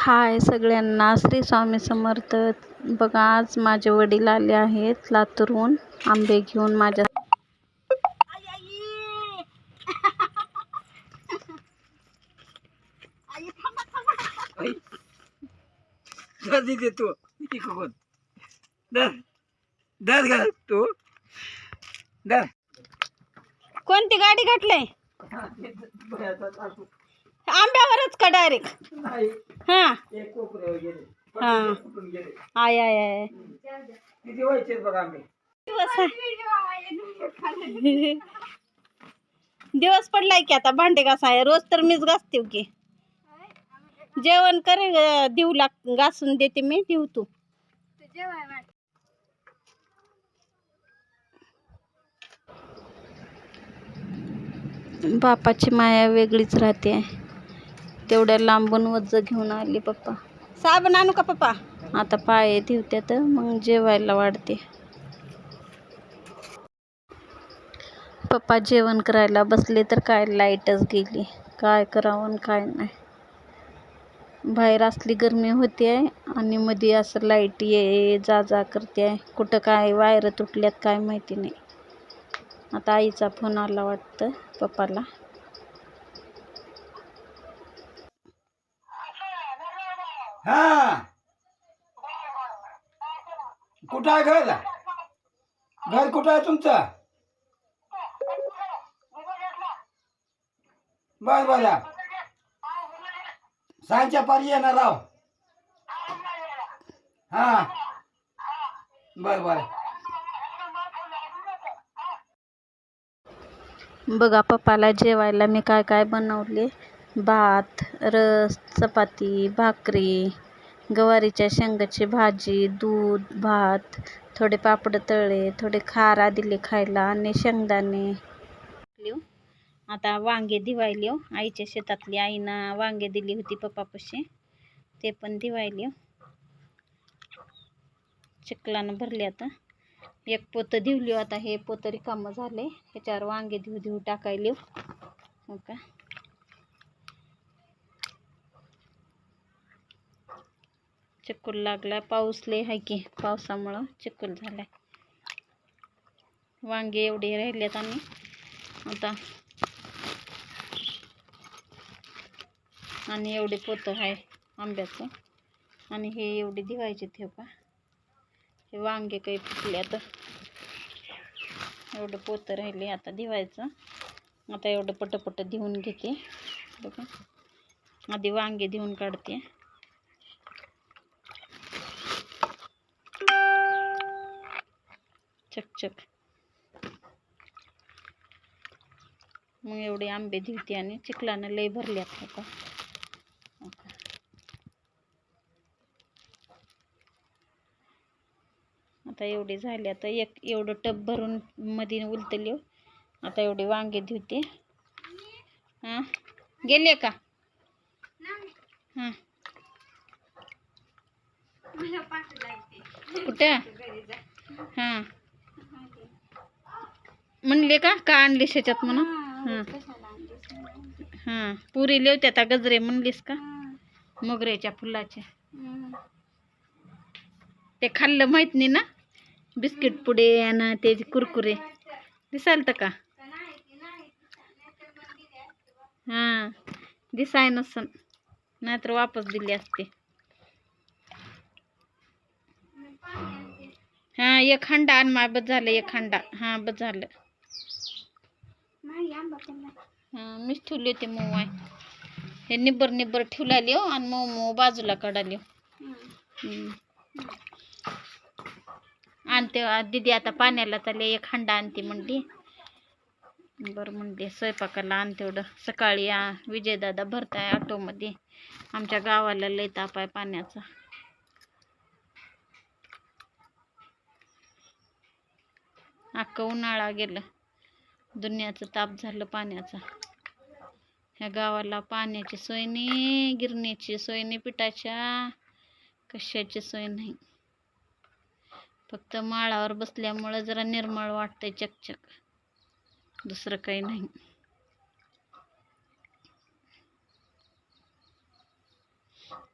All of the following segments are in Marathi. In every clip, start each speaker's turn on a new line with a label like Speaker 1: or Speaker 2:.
Speaker 1: हाय सगळ्यांना. श्री स्वामी समर्थ बघा आज माझे वडील आले आहेत लातूरहून. आंबे घेऊन माझ्या
Speaker 2: तू.
Speaker 3: कोणती गाडी घातलंय? आंब्यावरच का डायरेक्ट हा. हा आय आय आय.
Speaker 2: किती व्हायचे बघा आंबे?
Speaker 3: दिवस आहे. दिवस पडलाय की आता भांडे घासाय. रोज तर मीच घासते की. जेवण कर अं, देऊ लाग घासून देते मी देऊ तू.
Speaker 1: बापाची माया वेगळीच राहते. तेवढ्या लांबून वज्ज घेऊन आली पप्पा.
Speaker 3: साबण आणू का पप्पा?
Speaker 1: आता पाय ठेवत्यात मग जेवायला वाढते. पप्पा जेवण करायला बसले तर काय लाईटच गेली. काय करावं आणि काय नाही. बाहेर असली गरमी होते आहे आणि मध्ये असं लाइट ये जा जा करते आहे कुठं काय वायर तुटल्यात काय माहिती नाही. आता आईचा फोन आला वाटतं पप्पाला.
Speaker 2: हा. कुठं आहे घर? घर कुठं आहे तुमचं? बर बर. सांच्या पारी येणार राव हा. बर बर.
Speaker 1: बघा पप्पाला जेवायला मी काय काय बनवले? भात रस चपाती भाकरी गवारीच्या शेंगाची भाजी दूध भात थोडे पापड तळले थोडे खारा दिले खायला आणि शेंगदाणे. आता वांगे दिवायले आईच्या शेतातली आईनं वांगे दिली होती पप्पापाशी. ते पण दिवायले चिखलानं भरले आता. एक पोतं दिवली आता. हे पोतं रिकामं झाले. ह्याच्यावर वांगे देऊ देऊ टाकायले हो का? चिखल लागला पाऊस लय आहे की पावसामुळं चिखल झालाय. वांगे एवढे राहिलेत आणि आता आणि एवढे पोतं आहे आंब्याचं. आणि हे एवढे दिवायचे ते का हे वांगे काही फुटले आता एवढं पोतं राहिले आता दिवायचं. आता एवढं पटपट देऊन घेते. बघा. आधी वांगे देऊन काढते. चकचक मग एवढे आंबे धुते आणि चिखलानं लय भरल्यात का का. आता एवढे झाले आता एक एवढं टब भरून मध्ये उलतले आता एवढे वांगे धुते. हां? गेले का? हां. कुठं? हां. म्हणले का? का आणले शेच्यात म्हणून? हां हां पुरी लेवते आता गजरे म्हणलीस का? मोगऱ्याच्या फुलाचे ते खाल्लं माहीत नाही ना? बिस्किट पुडे आणि ते कुरकुरे. दिसाल तर का? हां. दिसाय नसन. नाहीतर वापस दिली असते. हां एक हंडा आण मा बस झालं एक हंडा. हां बस झालं. मीच ठेवली होती मऊ आहे. हे निब्बर निब्बर ठेवलाली हो आणि मऊ मऊ बाजूला काढाली हो. आणते हो, आ, दीदी आता पाण्याला चालले एक हंडा आणते म्हणली. बरं म्हणते स्वयंपाकाला आण तेवढं. सकाळी विजयदादा भरताय ऑटोमध्ये. आमच्या गावाला लय ताप आहे पाण्याचा. अख्खं उन्हाळा गेलं. दुनियाचं ताप झालं पाण्याचा. ह्या गावाला पाण्याची सोय नाही गिरणीची सोय नाही पिठाच्या. कशाची सोय नाही. फक्त माळावर बसल्यामुळं जरा निर्मळ वाटतंय चकचक. दुसरं काही नाही.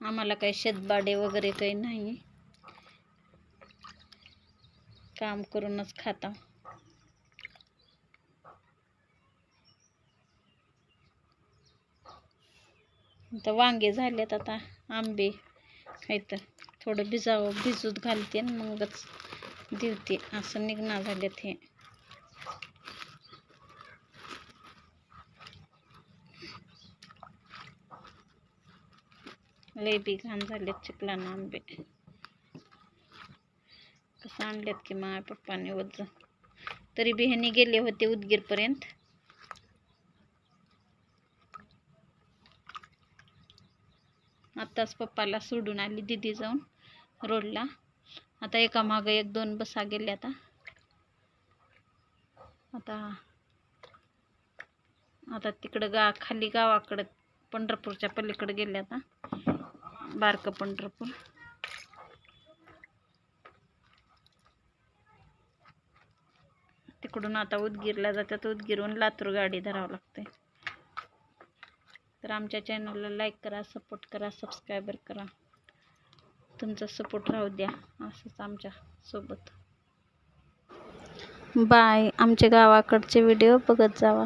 Speaker 1: आम्हाला काही शेतबाडे वगैरे काही नाही. काम करूनच खाता आता वांगे झालेत आता आंबे तर थोडं भिजावं भिजूत घालते आणि मगच दिवते असं निघणार झालेत हे. लय बी घाण झालेत चिखलानं आंबे. कसं आणलेत की माझ्या पप्पाने वज तरी बी गेले होते उदगीरपर्यंत. आत्ताच पप्पाला सोडून आली दिदी जाऊन रोडला. आता एका मागं एक दोन बसा गेल्या आता. आता आता तिकडं गा खाली गावाकडं पंढरपूरच्या पलीकडं गेले आता. बारकं पंढरपूर. तिकडून आता उदगीरला जातात. उदगीरहून लातूर गाडी धरावं लागते. तर आमच्या चॅनलला लाईक करा सपोर्ट करा सबस्क्रायबर करा. तुमचा सपोर्ट राहू द्या. असंच आमच्यासोबत. बाय आमच्या गावाकडचे व्हिडिओ बघत जावा.